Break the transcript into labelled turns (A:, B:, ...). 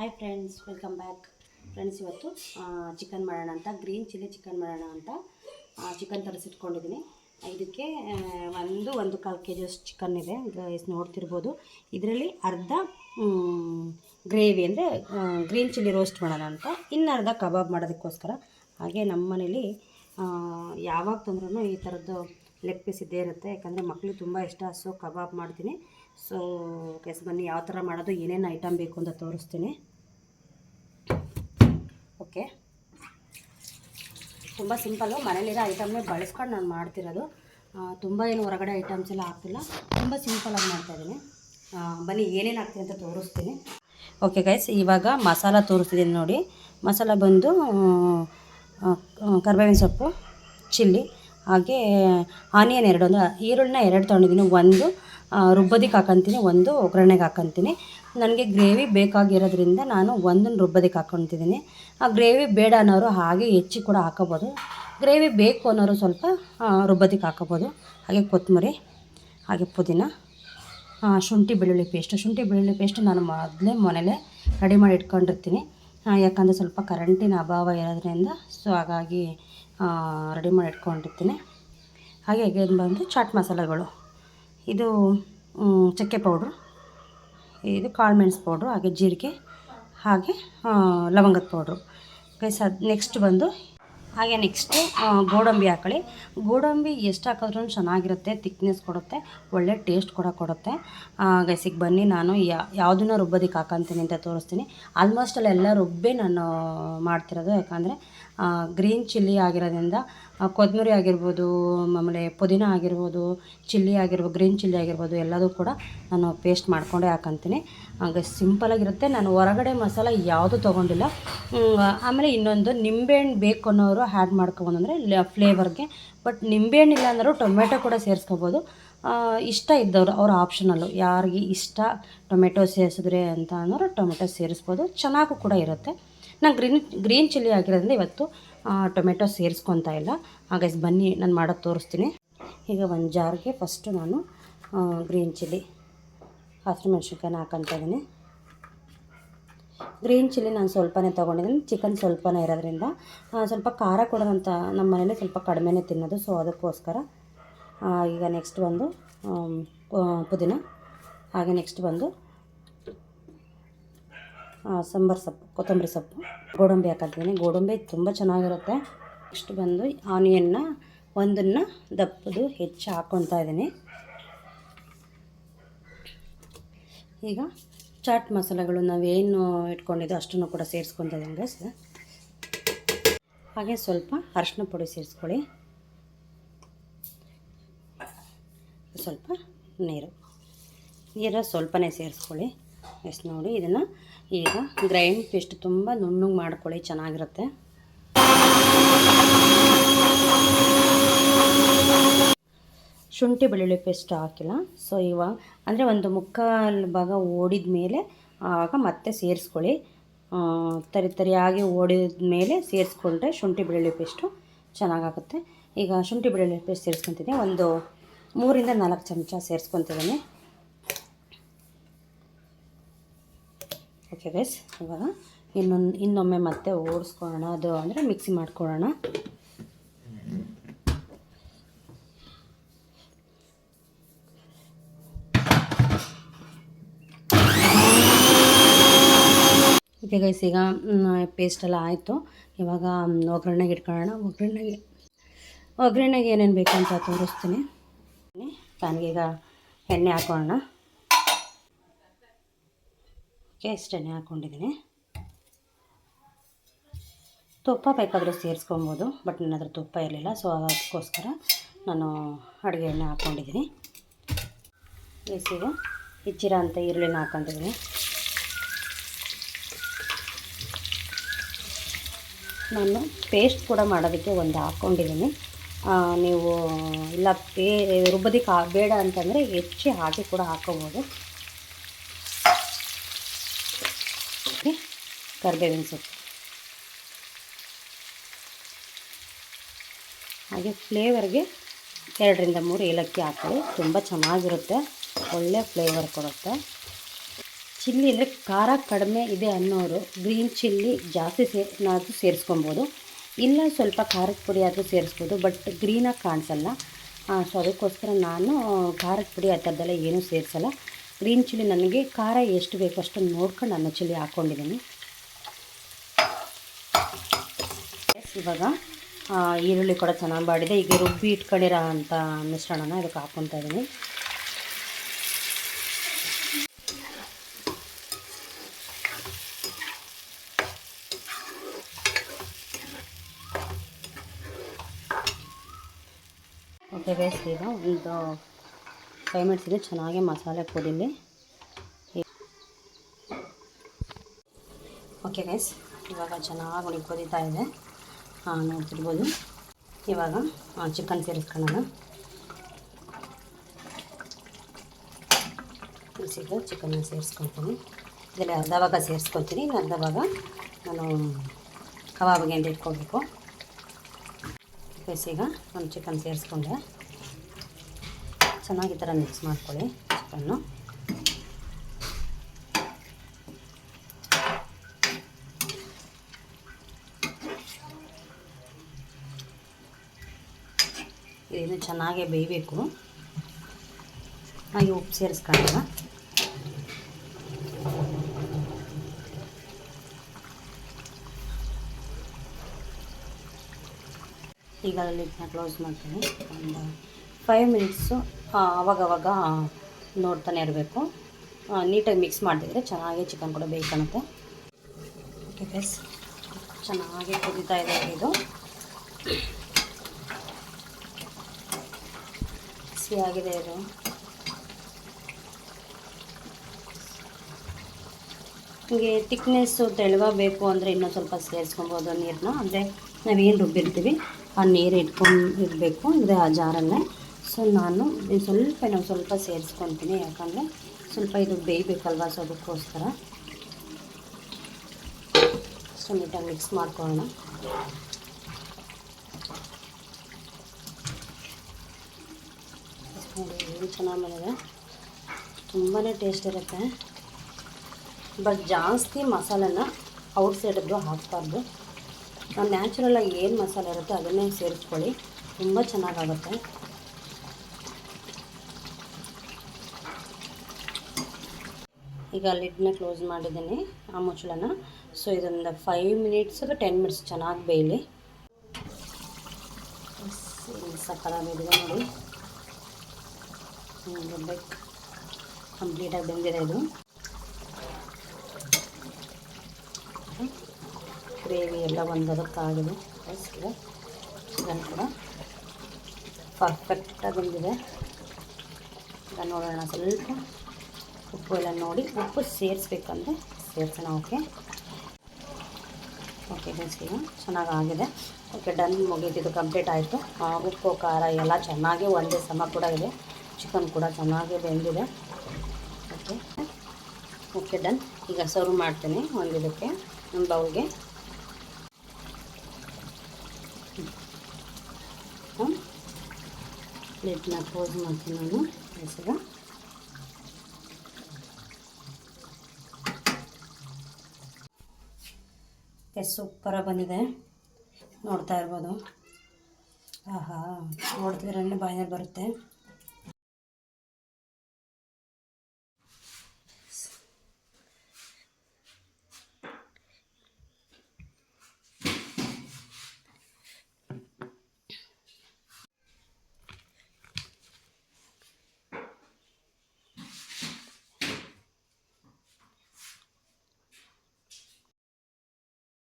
A: Hi friends welcome back friends ಇವತ್ತು chicken ಮಾಡೋಣ ಅಂತ ಗ್ರೀನ್ ಚಿಲ್ಲಿ ಚಿಕನ್ ಮಾಡೋಣ ಅಂತ ಚಿಕನ್ ತರಿಸಿಟ್ಕೊಂಡಿದ್ದೀನಿ. ಇದಕ್ಕೆ ಒಂದು ಒಂದು ಕಾಲು ಕೆ ಜಿ ಅಷ್ಟು ಚಿಕನ್ ಇದೆ. ಗೈಸ್ ನೋಡ್ತಿರ್ಬೋದು. ಇದರಲ್ಲಿ ಅರ್ಧ ಗ್ರೇವಿ ಅಂದರೆ ಗ್ರೀನ್ ಚಿಲ್ಲಿ ರೋಸ್ಟ್ ಮಾಡೋಣ ಅಂತ, ಇನ್ನು ಅರ್ಧ ಕಬಾಬ್ ಮಾಡೋದಕ್ಕೋಸ್ಕರ. ಹಾಗೆ ನಮ್ಮ ಮನೇಲಿ ಯಾವಾಗ ತಂದ್ರೂ ಈ ಥರದ್ದು ಲೆಗ್ ಪೀಸ್ ಇದ್ದೇ ಇರುತ್ತೆ. ಯಾಕಂದರೆ ಮಕ್ಕಳು ತುಂಬ ಇಷ್ಟ ಸೊ ಕಬಾಬ್ ಮಾಡ್ತೀನಿ. ಸೊ ಕೆಸ್ ಬನ್ನಿ, ಯಾವ ಥರ ಮಾಡೋದು, ಏನೇನು ಐಟಮ್ ಬೇಕು ಅಂತ ತೋರಿಸ್ತೀನಿ. ಓಕೆ. ತುಂಬ ಸಿಂಪಲ್ಲು ಮನೇಲಿರೋ ಐಟಮ್ನೇ ಬಳಸ್ಕೊಂಡು ನಾನು ಮಾಡ್ತಿರೋದು. ತುಂಬ ಏನು ಹೊರಗಡೆ ಐಟಮ್ಸ್ ಎಲ್ಲ ಹಾಕ್ತಿಲ್ಲ ತುಂಬ ಸಿಂಪಲಾಗಿ ಮಾಡ್ತಾಯಿದ್ದೀನಿ ಬನ್ನಿ ಏನೇನು ಹಾಕ್ತೀನಿ ಅಂತ ತೋರಿಸ್ತೀನಿ. ಓಕೆ ಗೈಸ್ ಇವಾಗ ಮಸಾಲ ತೋರಿಸ್ತಿದ್ದೀನಿ ನೋಡಿ. ಮಸಾಲ ಬಂದು ಕರ್ಬೇವಿನ ಸೊಪ್ಪು, ಚಿಲ್ಲಿ, ಹಾಗೆ ಆನಿಯನ್ ಎರಡು. ಅಂದರೆ ಈರುಳ್ಳಿನ ಎರಡು ತೊಗೊಂಡಿದ್ದೀನಿ. ಒಂದು ರುಬ್ಬೋದಿಕ್ಕೆ ಹಾಕೊತೀನಿ. ಒಂದು, ಒಗ್ಗರಣೆಗೆ ಹಾಕೊತೀನಿ. ನನಗೆ ಗ್ರೇವಿ ಬೇಕಾಗಿರೋದ್ರಿಂದ ನಾನು ಒಂದನ್ನು ರುಬ್ಬೋದಕ್ಕೆ ಹಾಕ್ಕೊತಿದ್ದೀನಿ ಆ ಗ್ರೇವಿ ಬೇಡ ಅನ್ನೋರು ಹಾಗೆ ಹೆಚ್ಚಿ ಕೂಡ ಹಾಕೋಬೋದು. ಗ್ರೇವಿ ಬೇಕು ಅನ್ನೋರು ಸ್ವಲ್ಪ ರುಬ್ಬದಿಕ್ಕೆ ಹಾಕೋಬೋದು. ಹಾಗೆ ಕೊತ್ತಂಬರಿ ಹಾಗೆ ಪುದೀನ ಶುಂಠಿ ಬೆಳ್ಳುಳ್ಳಿ ಪೇಸ್ಟ್. ಶುಂಠಿ ಬೆಳ್ಳುಳ್ಳಿ ಪೇಸ್ಟ್ ನಾನು ಮೊದಲೇ ಮನೇಲೆ ರೆಡಿ ಮಾಡಿ ಇಟ್ಕೊಂಡಿರ್ತೀನಿ. ಯಾಕಂದರೆ ಸ್ವಲ್ಪ ಕರೆಂಟಿನ ಅಭಾವ ಇರೋದ್ರಿಂದ ಸೊ ಹಾಗಾಗಿ ರೆಡಿ ಮಾಡಿ ಇಟ್ಕೊಂಡಿರ್ತೀನಿ. ಹಾಗೆ ಇದು ಬಂದು ಚಾಟ್ ಮಸಾಲೆಗಳು. ಇದು ಚಕ್ಕೆ ಪೌಡ್ರು, ಇದು ಕಾಳು ಮೆಣಸು ಪೌಡ್ರು, ಹಾಗೆ ಜೀರಿಗೆ ಹಾಗೆ ಲವಂಗದ ಪೌಡ್ರು ಗೈಸ್ ಅದು ನೆಕ್ಸ್ಟ್ ಬಂದು, ಹಾಗೆ ನೆಕ್ಸ್ಟು ಗೋಡಂಬಿ ಹಾಕೊಳ್ಳಿ. ಗೋಡಂಬಿ ಎಷ್ಟು ಹಾಕಿದ್ರೂ ಚೆನ್ನಾಗಿರುತ್ತೆ ತಿಕ್ನೆಸ್ ಕೊಡುತ್ತೆ, ಒಳ್ಳೆ ಟೇಸ್ಟ್ ಕೂಡ ಕೊಡುತ್ತೆ. ಗೈಸಿಗೆ ಬನ್ನಿ ನಾನು ಯಾವುದನ್ನ ರುಬ್ಬೋದಕ್ಕೆ ಹಾಕೊಂತೀನಿ ಅಂತ ತೋರಿಸ್ತೀನಿ. ಆಲ್ಮೋಸ್ಟ್ ಅಲ್ಲೆಲ್ಲ ರುಬ್ಬೇ ನಾನು ಮಾಡ್ತಿರೋದು. ಯಾಕಂದರೆ ಗ್ರೀನ್ ಚಿಲ್ಲಿ ಆಗಿರೋದ್ರಿಂದ ಕೊತ್ತಂಬರಿ ಆಗಿರ್ಬೋದು, ಆಮೇಲೆ ಪುದೀನ ಆಗಿರ್ಬೋದು, ಚಿಲ್ಲಿ ಆಗಿರ್ಬೋದು, ಗ್ರೀನ್ ಚಿಲ್ಲಿ ಆಗಿರ್ಬೋದು, ಎಲ್ಲದೂ ಕೂಡ ನಾನು ಪೇಸ್ಟ್ ಮಾಡಿಕೊಂಡೇ ಹಾಕಂತೀನಿ. ಹಾಗೆ ಸಿಂಪಲಾಗಿರುತ್ತೆ ನಾನು ಹೊರಗಡೆ ಮಸಾಲ ಯಾವುದು ತೊಗೊಂಡಿಲ್ಲ. ಆಮೇಲೆ ಇನ್ನೊಂದು ನಿಂಬೆಹಣ್ಣು ಬೇಕು ಅನ್ನೋರು ಆ್ಯಡ್ ಮಾಡ್ಕೊಬೋದಂದರೆ ಫ್ಲೇವರ್ಗೆ ಬಟ್ ನಿಂಬೆಹಣ್ಣು ಇಲ್ಲ ಅಂದರೂ ಟೊಮೆಟೊ ಕೂಡ ಸೇರಿಸ್ಕೋಬೋದು. ಇಷ್ಟ ಇದ್ದವರು, ಅವ್ರ ಆಪ್ಷನಲ್ಲು ಯಾರಿಗೆ ಇಷ್ಟ ಟೊಮೆಟೊ ಸೇರಿಸಿದ್ರೆ ಅಂತ ಅನ್ನೋರು ಟೊಮೆಟೊ ಸೇರಿಸ್ಬೋದು. ಚೆನ್ನಾಗೂ ಕೂಡ ಇರುತ್ತೆ. ನಾನು ಗ್ರೀನ್ ಗ್ರೀನ್ ಚಿಲ್ಲಿ ಆಗಿರೋದ್ರಿಂದ ಇವತ್ತು ಟೊಮೆಟೊ ಸೇರಿಸ್ಕೊತಾ ಇಲ್ಲ. ಹಾಗಾಗಿ ಬನ್ನಿ, ನಾನು ಮಾಡೋದು ತೋರಿಸ್ತೀನಿ. ಈಗ ಒಂದು ಜಾರ್ಗೆ ಫಸ್ಟು ನಾನು ಗ್ರೀನ್ ಚಿಲ್ಲಿ ಹಸಿರು ಮೆಣಸಿನ್ಕಾಯಿನ ಹಾಕೊತಾ ಇದ್ದೀನಿ ಗ್ರೀನ್ ಚಿಲ್ಲಿ ನಾನು ಸ್ವಲ್ಪನೇ ತೊಗೊಂಡಿದ್ದೀನಿ ಚಿಕನ್ ಸ್ವಲ್ಪನೇ ಇರೋದ್ರಿಂದ ಸ್ವಲ್ಪ ಖಾರ ಕೊಡೋದಂತ ನಮ್ಮ ಮನೇಲಿ ಸ್ವಲ್ಪ ಕಡಿಮೆನೇ ತಿನ್ನೋದು ಸೊ ಅದಕ್ಕೋಸ್ಕರ ಈಗ ನೆಕ್ಸ್ಟ್ ಬಂದು ಪುದೀನ, ಹಾಗೆ ನೆಕ್ಸ್ಟ್ ಬಂದು ಸಾಂಬಾರು ಸೊಪ್ಪು, ಕೊತ್ತಂಬರಿ ಸೊಪ್ಪು, ಗೋಡಂಬಿ ಹಾಕಿದ್ದೀನಿ ಗೋಡಂಬಿ ತುಂಬ ಚೆನ್ನಾಗಿರುತ್ತೆ. ನೆಕ್ಸ್ಟ್ ಬಂದು ಆನಿಯನ್ನ ಒಂದನ್ನು ದಪ್ಪದು ಹೆಚ್ಚು ಹಾಕ್ಕೊತಾ ಇದ್ದೀನಿ. ಈಗ ಚಾಟ್ ಮಸಾಲೆಗಳು ನಾವೇನು ಇಟ್ಕೊಂಡಿದ್ದೋ ಅಷ್ಟನ್ನು ಕೂಡ ಸೇರಿಸ್ಕೊತಾ ಇದ್ದೀನಿ ಹಾಗೆ ಸ್ವಲ್ಪ ಅರಶಿನ ಪುಡಿ ಸೇರಿಸ್ಕೊಳ್ಳಿ. ಸ್ವಲ್ಪ ನೀರು. ನೀರು ಸ್ವಲ್ಪನೇ ಸೇರಿಸ್ಕೊಳ್ಳಿ. ಎಸ್ ನೋಡಿ ಇದನ್ನು. ಈಗ ಗ್ರೈಂಡ್ ಪೇಸ್ಟ್ ತುಂಬ ನುಣ್ಣಗೆ ಮಾಡ್ಕೊಳ್ಳಿ, ಚೆನ್ನಾಗಿರುತ್ತೆ. ಶುಂಠಿ ಬೆಳ್ಳುಳ್ಳಿ ಪೇಸ್ಟ್ ಹಾಕಿಲ್ಲ. ಸೊ ಇವಾಗ ಅಂದರೆ ಒಂದು ಮುಕ್ಕಾಲು ಭಾಗ ಓಡಿದ ಮೇಲೆ ಆವಾಗ ಮತ್ತೆ ಸೇರಿಸ್ಕೊಳ್ಳಿ. ತರಿ ತರಿಯಾಗಿ ಓಡಿದ ಮೇಲೆ ಸೇರಿಸ್ಕೊಂಡ್ರೆ ಶುಂಠಿ ಬೆಳ್ಳುಳ್ಳಿ ಪೇಸ್ಟು ಚೆನ್ನಾಗಾಗುತ್ತೆ. ಈಗ ಶುಂಠಿ ಬೆಳ್ಳುಳ್ಳಿ ಪೇಸ್ಟ್ ಸೇರಿಸ್ಕೊತೀನಿ ಒಂದು ಮೂರಿಂದ ನಾಲ್ಕು ಚಮಚ ಸೇರಿಸ್ಕೊತಿದ್ದೀನಿ. ಓಕೆ ಗೈಸ್ ಇವಾಗ ಇನ್ನೊಂದು, ಇನ್ನೊಮ್ಮೆ ಮತ್ತೆ ಓಡಿಸ್ಕೊಳ್ಳೋಣ. ಅದು ಅಂದರೆ ಮಿಕ್ಸಿ ಮಾಡ್ಕೊಳ್ಳೋಣ. ಓಕೆ ಗೈಸ್ ಈಗ ಪೇಸ್ಟ್ ಎಲ್ಲ ಆಯಿತು. ಇವಾಗ ಒಗ್ಗರಣೆಗೆ ಇಟ್ಕೊಳ್ಳೋಣ. ಒಗ್ಗರಣೆಗೆ ಒಗ್ಗರಣೆಗೆ ಏನೇನು ಬೇಕು ಅಂತ ತೋರಿಸ್ತೀನಿ. ಪ್ಯಾನ್ಗೆ ಈಗ ಎಣ್ಣೆ ಹಾಕೊಳ್ಳೋಣ. ಓಕೆ ಹಾಕೊಂಡಿದ್ದೀನಿ ಹಾಕ್ಕೊಂಡಿದ್ದೀನಿ? ತುಪ್ಪ ಬೇಕಾದರೂ ಸೇರಿಸ್ಕೊಬೋದು, ಬಟ್ ನನ್ನ ಹತ್ರ ತುಪ್ಪ ಇರಲಿಲ್ಲ ಸೊ ಅದಕ್ಕೋಸ್ಕರ ನಾನು ಅಡುಗೆ ಎಣ್ಣೆ ಹಾಕ್ಕೊಂಡಿದ್ದೀನಿ ಬೇಸಿಗೆ ಹೆಚ್ಚಿರ ಅಂತ ಈರುಳ್ಳಿನ ಹಾಕ್ಕೊಂಡಿದ್ದೀನಿ. ನಾನು ಪೇಸ್ಟ್ ಕೂಡ ಮಾಡೋದಕ್ಕೆ ಒಂದು ಹಾಕ್ಕೊಂಡಿದ್ದೀನಿ. ನೀವು, ಇಲ್ಲ, ಪೇ, ರುಬ್ಬೋದಕ್ಕೆ ಬೇಡ ಅಂತಂದರೆ ಹೆಚ್ಚಿ ಹಾಕಿ ಕೂಡ ಹಾಕೋಬೋದು ಓಕೆ ಕರಿಬೇವಿನ ಸೊಪ್ಪು. ಹಾಗೆ ಫ್ಲೇವರ್ಗೆ ಎರಡರಿಂದ ಮೂರು ಏಲಕ್ಕಿ ಹಾಕಿ ತುಂಬ ಚೆನ್ನಾಗಿರುತ್ತೆ. ಒಳ್ಳೆ ಫ್ಲೇವರ್ ಕೊಡುತ್ತೆ. ಚಿಲ್ಲಿ ಅಂದರೆ ಖಾರ ಕಡಿಮೆ ಇದೆ ಅನ್ನೋರು ಗ್ರೀನ್ ಚಿಲ್ಲಿ ಜಾಸ್ತಿ ಸೇರಿನಾದ್ರೂ ಸೇರಿಸ್ಕೊಬೋದು. ಇಲ್ಲ ಸ್ವಲ್ಪ ಖಾರದ ಪುಡಿ ಆದರೂ ಸೇರಿಸ್ಬೋದು, ಬಟ್ ಗ್ರೀನಾಗಿ ಕಾಣಿಸಲ್ಲ. ಸೊ ಅದಕ್ಕೋಸ್ಕರ ನಾನು ಖಾರದ ಪುಡಿ ಆ ಥರದ್ದೆಲ್ಲ ಏನೂ ಸೇರಿಸಲ್ಲ. ಗ್ರೀನ್ ಚಿಲ್ಲಿ ನನಗೆ ಖಾರ ಎಷ್ಟು ಬೇಕು ಅಷ್ಟು ನೋಡ್ಕೊಂಡು ನಾನು ಚಿಲ್ಲಿ ಹಾಕ್ಕೊಂಡಿದ್ದೀನಿ ಎಸ್, ಇವಾಗ ಈರುಳ್ಳಿ ಕೂಡ ಚೆನ್ನಾಗಿ ಬಾಡಿದೆ. ಈಗ ರುಬ್ಬಿ ಇಟ್ಕೊಂಡಿರೋ ಅಂಥ ಮಿಶ್ರಣನ ಇದಕ್ಕೆ ಹಾಕ್ಕೊತಾ ಇದ್ದೀನಿ ಓಕೆ ಗೈಸ್ ಈಗ ಒಂದು ಫೈವ್ ಮಿನಿಟ್ಸ್ ಇದೆ ಚೆನ್ನಾಗಿ ಮಸಾಲೆ ಕುದೀನಿ ಓಕೆ ಗೈಸ್ ಇವಾಗ ಚೆನ್ನಾಗಿ ಉಳಿ ಕುದೀತಾ ಇದೆ. ನೋಡ್ತಿರ್ಬೋದು. ಇವಾಗ ಚಿಕನ್ ಸೇರಿಸ್ಕೊಳ್ಳೋಣ. ಸಿಗ ಚಿಕನ್ನ ಸೇರಿಸ್ಕೊತೀನಿ ಇದರಲ್ಲಿ ಅರ್ಧ ಭಾಗ ಸೇರಿಸ್ಕೊತೀನಿ ಅರ್ಧ ಭಾಗ ನಾನು ಕಬಾಬಿಗೆ ಅಂತ ಇಟ್ಕೋಬೇಕು ಗೈಸ್ ಒಂದು ಚಿಕನ್ ಸೇರಿಸ್ಕೊಂಡೆ. ಚೆನ್ನಾಗಿ ಈ ಥರ ಮಿಕ್ಸ್ ಮಾಡ್ಕೊಳ್ಳಿ ಚಿಕನ್ನು ಚೆನ್ನಾಗಿ ಬೇಯಬೇಕು. ಹಾಗೆ ಉಪ್ಪು ಸೇರಿಸ್ಕೊಳ್ಳೋಣ. ಈಗ ಲಿಡ್ನ ಕ್ಲೋಸ್ ಮಾಡ್ತೀನಿ. ಒಂದು ಫೈವ್ ಮಿನಿಟ್ಸು ಅವಾಗವಾಗ ನೋಡ್ತಾನೆ ಇರಬೇಕು. ನೀಟಾಗಿ ಮಿಕ್ಸ್ ಮಾಡಿದ್ರೆ ಚೆನ್ನಾಗಿ ಚಿಕನ್ ಕೂಡ ಬೇಯ್ಕೊಳುತ್ತೆ ಓಕೆ ಗೈಸ್ ಚೆನ್ನಾಗಿ ಕುದೀತಾ ಇದೆ ಇದು. ಸಿಹಿಯಾಗಿದೆ ಇದು ನಿಮಗೆ ತಿಕ್ನೆಸ್ಸು ತೆಳುವ ಬೇಕು ಅಂದರೆ ಇನ್ನೂ ಸ್ವಲ್ಪ ಸೇರಿಸ್ಕೊಬೋದು ನೀರನ್ನ ಅಂದರೆ ನಾವೇನು ರುಬ್ಬಿರ್ತೀವಿ, ಆ ನೀರು ಇಟ್ಕೊಂಡು ಇರಬೇಕು ಅಂದರೆ ಆ ಜಾರಲ್ಲೇ ಸೊ ನಾನು ಸ್ವಲ್ಪ ನಾವು ಸ್ವಲ್ಪ ಸೇರಿಸ್ಕೊತೀನಿ, ಯಾಕಂದರೆ ಸ್ವಲ್ಪ ಇದು ಬೇಯಬೇಕಲ್ವ ಸೊ ಅದಕ್ಕೋಸ್ಕರ. ಸೊ ನೀಟಾಗಿ ಮಿಕ್ಸ್ ಮಾಡ್ಕೊಳ್ಳೋಣ. ಏನು ಚೆನ್ನಾಗಿ ಬಂದಿದೆ ತುಂಬಾ ಟೇಸ್ಟ್ ಇರುತ್ತೆ. ಬಟ್ ಜಾಸ್ತಿ ಮಸಾಲೆನ ಔಟ್ ಸೈಡದ್ದು ಹಾಕ್ಬಾರ್ದು. ನಾವು ನ್ಯಾಚುರಲಾಗಿ ಏನು ಮಸಾಲೆ ಇರುತ್ತೆ ಅದನ್ನೇ ಸೇರಿಸ್ಕೊಳ್ಳಿ. ತುಂಬ ಚೆನ್ನಾಗಾಗುತ್ತೆ. ಈಗ ಲಿಡ್ನ ಕ್ಲೋಸ್ ಮಾಡಿದ್ದೀನಿ, ಆ ಮುಚ್ಚಳನ. ಸೊ ಇದೊಂದು ಫೈವ್ ಮಿನಿಟ್ಸ್ ಟೆನ್ ಮಿನಿಟ್ಸ್ ಚೆನ್ನಾಗಿ ಬೇಯಲಿ. ಸಕ್ಕತ್ತಾಗಿದೆ ನೋಡಿ. ಬೇಕು ಕಂಪ್ಲೀಟಾಗಿ ಬೆಂದಿದೆ ಇದು. ಗ್ರೇವಿ ಎಲ್ಲ ಒಂದದಕ್ಕಾಗಿದೆ ರೈಸ್ಗೆ ಚಿಕನ್ ಕೂಡ. ಪರ್ಫೆಕ್ಟಾಗಿ ಬಂದಿದೆ. ಈಗ ನೋಡೋಣ ಸ್ವಲ್ಪ ಉಪ್ಪು ಎಲ್ಲ ನೋಡಿ. ಉಪ್ಪು ಸೇರಿಸ್ಬೇಕಂದ್ರೆ ಸೇರ್ಸೋಣ ಓಕೆ ಓಕೆ ಬೇಸಿಗೆ ಚೆನ್ನಾಗಿ ಆಗಿದೆ ಓಕೆ ಡನ್ ಮುಗೀತಿದ್ದು ಕಂಪ್ಲೀಟ್ ಆಯಿತು. ಉಪ್ಪು, ಖಾರ ಎಲ್ಲ ಚೆನ್ನಾಗಿ ಒಂದೇ ಸಮ ಕೂಡ ಇದೆ. ಚಿಕನ್ ಕೂಡ ಚೆನ್ನಾಗಿ ಬೆಂದಿದೆ ಓಕೆ ಓಕೆ ಡನ್ ಈಗ ಸರ್ವ್ ಮಾಡ್ತೀನಿ ಒಂದು ಇದಕ್ಕೆ ಒಂದು ಬೌಲ್ಗೆ ಪ್ಲೇಟ್ನ ಕ್ಲೋಸ್ ಮಾಡ್ತೀನಿ ನಾನು, ಹೆಸರು. ಸೂಪರಾಗಿ ಬಂದಿದೆ. ನೋಡ್ತಾ ಇರ್ಬೋದು. ಆಹಾ, ನೋಡ್ತಿದ್ರೆ ಬಾಯಲ್ಲಿ ಬರುತ್ತೆ.